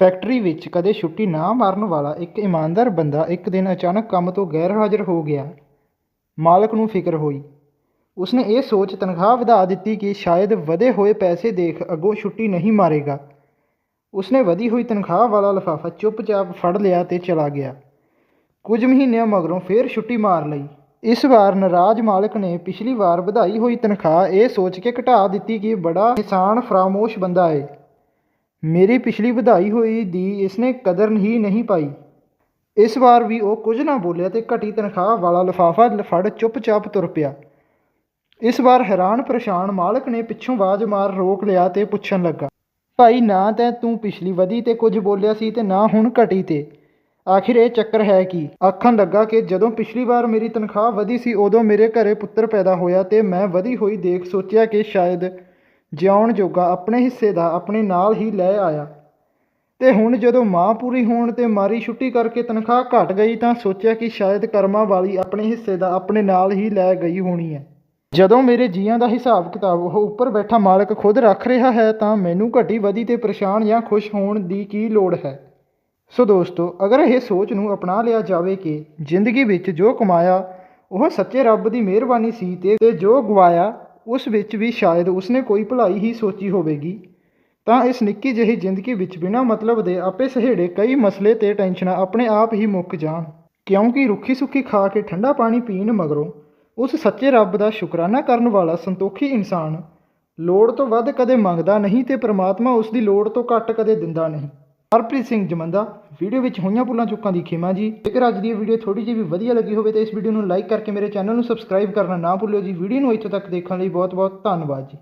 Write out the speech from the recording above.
Factory ਵਿੱਚ ਕਦੇ ਛੁੱਟੀ ਨਾ ਮਾਰਨ ਵਾਲਾ ਇੱਕ ਇਮਾਨਦਾਰ ਬੰਦਾ ਇੱਕ ਦਿਨ ਅਚਾਨਕ ਕੰਮ ਤੋਂ ਗੈਰ ਹਾਜ਼ਰ ਹੋ ਗਿਆ। ਮਾਲਕ ਨੂੰ ਫਿਕਰ ਹੋਈ। ਉਸਨੇ ਇਹ ਸੋਚ ਤਨਖਾਹ ਵਧਾ ਦਿੱਤੀ ਕਿ ਸ਼ਾਇਦ ਵਧੇ ਹੋਏ ਪੈਸੇ ਦੇਖ ਅੱਗੋਂ ਛੁੱਟੀ ਨਹੀਂ ਮਾਰੇਗਾ। ਉਸਨੇ ਵਧੀ ਹੋਈ ਤਨਖਾਹ ਵਾਲਾ ਲਿਫਾਫਾ ਚੁੱਪਚਾਪ ਫੜ ਲਿਆ ਤੇ ਚਲਾ ਗਿਆ। ਕੁਝ ਮਹੀਨਿਆਂ ਮਗਰੋਂ ਫੇਰ ਛੁੱਟੀ ਮਾਰ ਲਈ। ਇਸ ਵਾਰ ਨਾਰਾਜ਼ ਮਾਲਕ ਨੇ ਪਿਛਲੀ ਵਾਰ ਵਧਾਈ ਹੋਈ ਤਨਖਾਹ ਇਹ ਸੋਚ ਕੇ ਘਟਾ ਦਿੱਤੀ ਕਿ ਬੜਾ ਕਿਸਾਨ ਫਰਾਮੋਸ਼ ਬੰਦਾ ਏ। ਮੇਰੀ ਪਿਛਲੀ ਵਧਾਈ ਹੋਈ ਦੀ ਇਸਨੇ ਕਦਰ ਹੀ ਨਹੀਂ ਪਾਈ। ਇਸ ਵਾਰ ਵੀ ਉਹ ਕੁਝ ਨਾ ਬੋਲਿਆ ਤੇ ਘਟੀ ਤਨਖਾਹ ਵਾਲਾ ਲਿਫਾਫਾ ਫੜ ਚੁੱਪਚਾਪ ਤੁਰ ਪਿਆ। ਇਸ ਵਾਰ ਹੈਰਾਨ ਪਰੇਸ਼ਾਨ ਮਾਲਕ ਨੇ ਪਿੱਛੋਂ ਆਵਾਜ਼ ਮਾਰ ਰੋਕ ਲਿਆ ਤੇ ਪੁੱਛਣ ਲੱਗਾ, ਭਾਈ, ਨਾ ਤਾਂ ਤੂੰ ਪਿਛਲੀ ਵਧੀ ਤੇ ਕੁਝ ਬੋਲਿਆ ਸੀ ਤੇ ਨਾ ਹੁਣ ਘਟੀ ਤੇ। ਆਖਿਰ ਇਹ ਚੱਕਰ ਹੈ ਕੀ? ਆਖਣ ਲੱਗਾ ਕਿ ਜਦੋਂ ਪਿਛਲੀ ਵਾਰ ਮੇਰੀ ਤਨਖਾਹ ਵਧੀ ਸੀ ਉਦੋਂ ਮੇਰੇ ਘਰੇ ਪੁੱਤਰ ਪੈਦਾ ਹੋਇਆ ਤੇ ਮੈਂ ਵਧੀ ਹੋਈ ਦੇਖ ਸੋਚਿਆ ਕਿ ਸ਼ਾਇਦ ਜਿਉਣ ਜੋਗਾ ਆਪਣੇ ਹਿੱਸੇ ਦਾ ਆਪਣੇ ਨਾਲ ਹੀ ਲੈ ਆਇਆ। ਤੇ ਹੁਣ ਜਦੋਂ ਮਾਂ ਪੂਰੀ ਹੋਣ ਤੇ ਮਾਰੀ ਛੁੱਟੀ ਕਰਕੇ ਤਨਖਾਹ ਘਟ ਗਈ ਤਾਂ ਸੋਚਿਆ ਕਿ ਸ਼ਾਇਦ ਕਰਮਾਂ ਵਾਲੀ ਆਪਣੇ ਹਿੱਸੇ ਦਾ ਆਪਣੇ ਨਾਲ ਹੀ ਲੈ ਗਈ ਹੋਣੀ ਹੈ। ਜਦੋਂ ਮੇਰੇ ਜੀਆਂ ਦਾ ਹਿਸਾਬ ਕਿਤਾਬ ਉਹ ਉੱਪਰ ਬੈਠਾ ਮਾਲਕ ਖੁਦ ਰੱਖ ਰਿਹਾ ਹੈ ਤਾਂ ਮੈਨੂੰ ਘਟੀ ਵਧੀ ਤੇ ਪਰੇਸ਼ਾਨ ਜਾਂ ਖੁਸ਼ ਹੋਣ ਦੀ ਕੀ ਲੋੜ ਹੈ? ਸੋ ਦੋਸਤੋ, ਅਗਰ ਇਹ ਸੋਚ ਨੂੰ ਅਪਣਾ ਲਿਆ ਜਾਵੇ ਕਿ ਜ਼ਿੰਦਗੀ ਵਿੱਚ ਜੋ ਕਮਾਇਆ, ਉਹ ਸੱਚੇ ਰੱਬ ਦੀ ਮਿਹਰਬਾਨੀ ਸੀ ਤੇ ਤੇ ਜੋ ਗਵਾਇਆ ਉਸ ਵਿੱਚ ਵੀ ਸ਼ਾਇਦ ਉਸਨੇ ਕੋਈ ਭਲਾਈ ਹੀ ਸੋਚੀ ਹੋਵੇਗੀ। ਤਾਂ ਇਸ ਨਿੱਕੀ ਜਿਹੀ ਜ਼ਿੰਦਗੀ ਵਿੱਚ ਬਿਨਾਂ ਮਤਲਬ ਦੇ ਆਪੇ ਸਹੇੜੇ ਕਈ ਮਸਲੇ ਤੇ ਟੈਨਸ਼ਨਾਂ ਆਪਣੇ ਆਪ ਹੀ ਮੁੱਕ ਜਾਣ। ਕਿਉਂਕਿ ਰੁੱਖੀ ਸੁੱਖੀ ਖਾ ਕੇ ਠੰਡਾ ਪਾਣੀ ਪੀਣ ਮਗਰੋਂ ਉਸ ਸੱਚੇ ਰੱਬ ਦਾ ਸ਼ੁਕਰਾਨਾ ਕਰਨ ਵਾਲਾ ਸੰਤੋਖੀ ਇਨਸਾਨ ਲੋੜ ਤੋਂ ਵੱਧ ਕਦੇ ਮੰਗਦਾ ਨਹੀਂ ਤੇ ਪ੍ਰਮਾਤਮਾ ਉਸ ਦੀ ਲੋੜ ਤੋਂ ਘੱਟ ਕਦੇ ਦਿੰਦਾ ਨਹੀਂ। ਹਰਪ੍ਰੀਤ ਸਿੰਘ ਜਮੰਦਾ, ਵੀਡੀਓ ਵਿੱਚ ਹੋਈਆਂ ਭੁੱਲਾਂ ਚੁੱਕਾਂ ਦੀ ਖਿਮਾ ਜੀ। ਜੇਕਰ ਅੱਜ ਦੀ ਵੀਡੀਓ ਥੋੜੀ ਜਿਹੀ ਵੀ ਵਧੀਆ ਲੱਗੀ ਹੋਵੇ ਤਾਂ ਇਸ ਵੀਡੀਓ ਨੂੰ ਲਾਈਕ ਕਰਕੇ ਮੇਰੇ ਚੈਨਲ ਨੂੰ ਸਬਸਕ੍ਰਾਈਬ ਕਰਨਾ ਨਾ ਭੁੱਲਿਓ ਜੀ। ਵੀਡੀਓ ਨੂੰ ਇੱਥੋਂ ਤੱਕ ਦੇਖਣ ਲਈ ਬਹੁਤ ਬਹੁਤ ਧੰਨਵਾਦ ਜੀ।